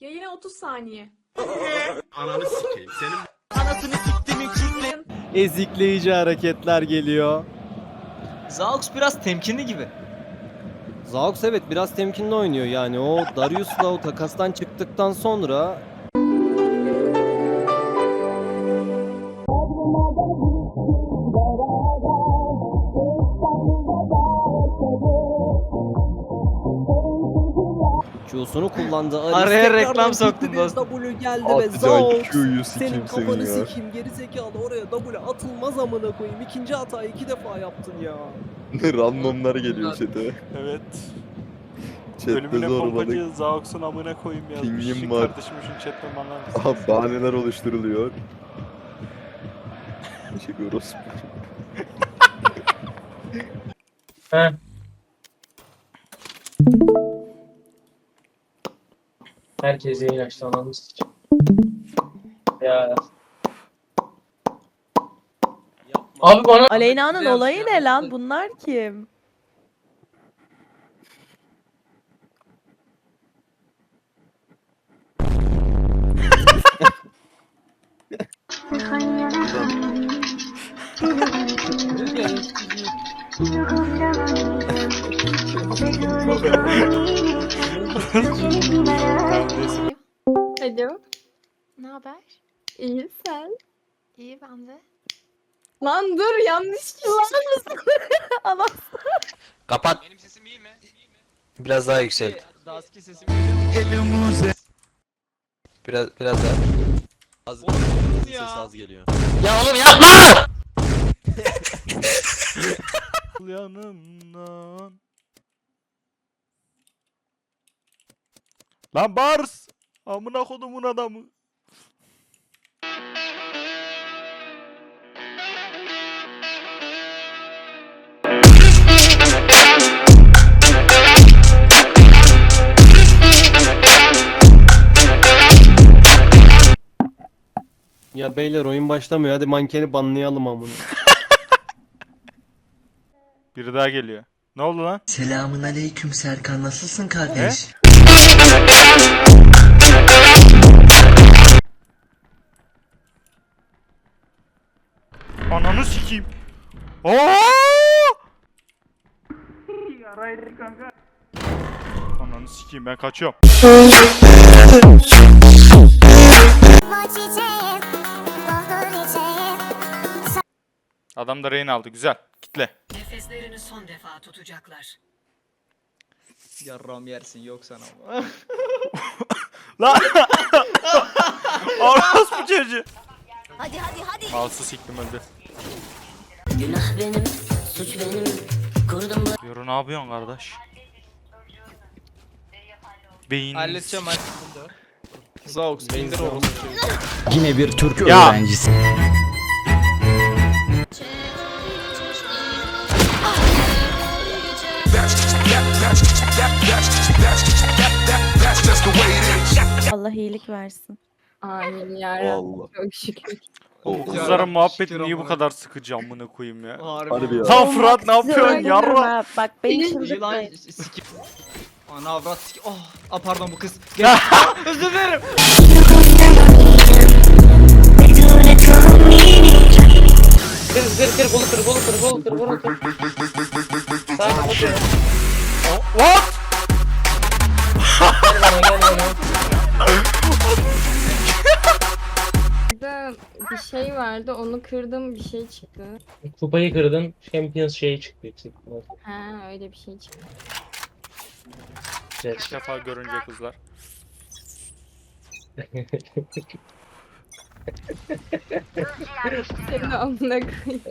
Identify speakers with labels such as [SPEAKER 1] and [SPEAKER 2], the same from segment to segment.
[SPEAKER 1] Yayına 30 saniye.
[SPEAKER 2] Ananı sikeyim. Senin
[SPEAKER 3] Ezikleyici hareketler geliyor.
[SPEAKER 4] Zaux biraz temkinli gibi.
[SPEAKER 3] Zaux evet biraz temkinli oynuyor yani o Darius'la o takastan çıktıktan sonra Q'sunu kullandı. Aris
[SPEAKER 4] Araya
[SPEAKER 3] tekrardan
[SPEAKER 4] reklam soktun
[SPEAKER 3] ve
[SPEAKER 4] dostum.
[SPEAKER 3] W geldi ve.
[SPEAKER 5] Q'yu
[SPEAKER 3] Senin
[SPEAKER 5] sikim
[SPEAKER 3] kafanı
[SPEAKER 5] senin ya.
[SPEAKER 3] sikeyim geri zekalı oraya W atılmaz amına koyayım. İkinci hatayı iki defa yaptın ya.
[SPEAKER 5] Randomlar geliyor chat'e.
[SPEAKER 6] Evet.
[SPEAKER 5] Chat'te
[SPEAKER 6] Ölümüne
[SPEAKER 5] zorbalık.
[SPEAKER 6] pompacı Zaux'un amına koyayım yazmış.
[SPEAKER 5] Pingim
[SPEAKER 6] Şu
[SPEAKER 5] var.
[SPEAKER 6] Kardeşim şunu chatten bana mısın?
[SPEAKER 5] Aha bahaneler oluşturuluyor. Teşekkür orospu.
[SPEAKER 7] Açtı ananı sikeyim. Ya. Abi bana
[SPEAKER 8] Aleyna'nın olayı ne lan? Bunlar kim?
[SPEAKER 1] Alo.
[SPEAKER 9] Ne haber?
[SPEAKER 1] İyi sen.
[SPEAKER 9] İyi ben de.
[SPEAKER 1] Lan dur yanlış kullanmışsın.
[SPEAKER 8] Ama
[SPEAKER 4] Kapat.
[SPEAKER 2] Benim sesim iyi mi?
[SPEAKER 4] Biraz daha yüksel.
[SPEAKER 2] Daski sesim geliyor.
[SPEAKER 4] Biraz biraz daha.
[SPEAKER 2] Az,
[SPEAKER 4] ya.
[SPEAKER 2] ses az geliyor.
[SPEAKER 4] Ya oğlum yapma!
[SPEAKER 6] Yanımdan. Lan Bars! Amına kodumun adamı.
[SPEAKER 3] Ya beyler oyun başlamıyor hadi mankeni banlayalım amına.
[SPEAKER 6] Biri daha geliyor. Ne oldu lan?
[SPEAKER 10] Selamun aleyküm Serkan nasılsın kardeş?
[SPEAKER 6] Ananı sikeyim. Oo! Ananı sikeyim ben kaçıyorum. Adam da rehin aldı güzel. Kitle.
[SPEAKER 10] Nefeslerini son defa tutacaklar.
[SPEAKER 4] Yarram yersin yok sana ama.
[SPEAKER 6] Lan! Orospu çocuğu.
[SPEAKER 9] Hadi hadi hadi.
[SPEAKER 6] Ağzı siktim öldü.
[SPEAKER 10] Günah benim, suç benim. Kurdum bu
[SPEAKER 6] Yoru ne yapıyorsun kardeş? Beyin.
[SPEAKER 4] Halledeceğim artık bunu da. Zaux indir oğlum.
[SPEAKER 10] Yine bir Türk
[SPEAKER 6] Ya.
[SPEAKER 10] öğrencisi.
[SPEAKER 8] Allah iyilik versin.
[SPEAKER 1] Amin yarabbim.
[SPEAKER 5] Valla.
[SPEAKER 1] Çok şükür.
[SPEAKER 5] Oh,
[SPEAKER 6] kızların muhabbeti niye bu kadar sıkıcı amına koyayım ya?
[SPEAKER 4] Harbi.
[SPEAKER 5] Ya.
[SPEAKER 6] Lan Fırat ne yapıyorsun yarra?
[SPEAKER 8] Bak beni
[SPEAKER 4] İyi lan
[SPEAKER 8] çıldırtmayın.
[SPEAKER 4] sikip. Ana avrat sikip. Oh. Aa pardon bu kız. Gel. Özür dilerim.
[SPEAKER 7] kır kır kır bolu kır bolu kır bolu kır bolu kır. Sakin ol.
[SPEAKER 6] What?
[SPEAKER 1] Şey vardı onu kırdım bir şey çıktı.
[SPEAKER 7] Kupayı kırdın. Champions şeyi çıktı yüksek. ihtimal.
[SPEAKER 1] Ha öyle bir şey çıktı.
[SPEAKER 7] Güzel.
[SPEAKER 6] İlk defa görünce kızlar.
[SPEAKER 1] Senin amına koyayım.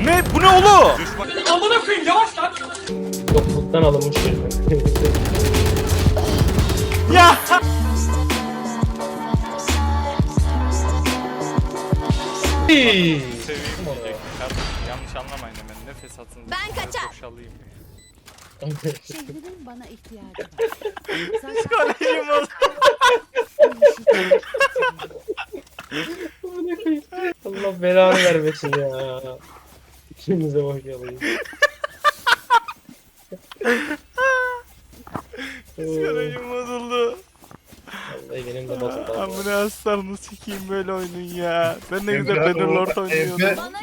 [SPEAKER 6] Ne? Bu ne oğlum?
[SPEAKER 7] Yokluktan alınmış bir.
[SPEAKER 6] Seveyim diyecektim kardeşim. Yanlış anlamayın hemen. Nefes atın.
[SPEAKER 9] Ben kaçar.
[SPEAKER 6] Boşalayım.
[SPEAKER 9] Şehrimin bana ihtiyacı var.
[SPEAKER 6] Psikolojim bozuldu.
[SPEAKER 7] Allah belanı vermesin ya. İkimize boş yalayım.
[SPEAKER 6] Psikolojim bozuldu.
[SPEAKER 7] Benim de bozuldu.
[SPEAKER 6] Amına aslanını sikeyim böyle oyunun ya. Ben ne güzel Bannerlord oynuyordum.
[SPEAKER 9] Bana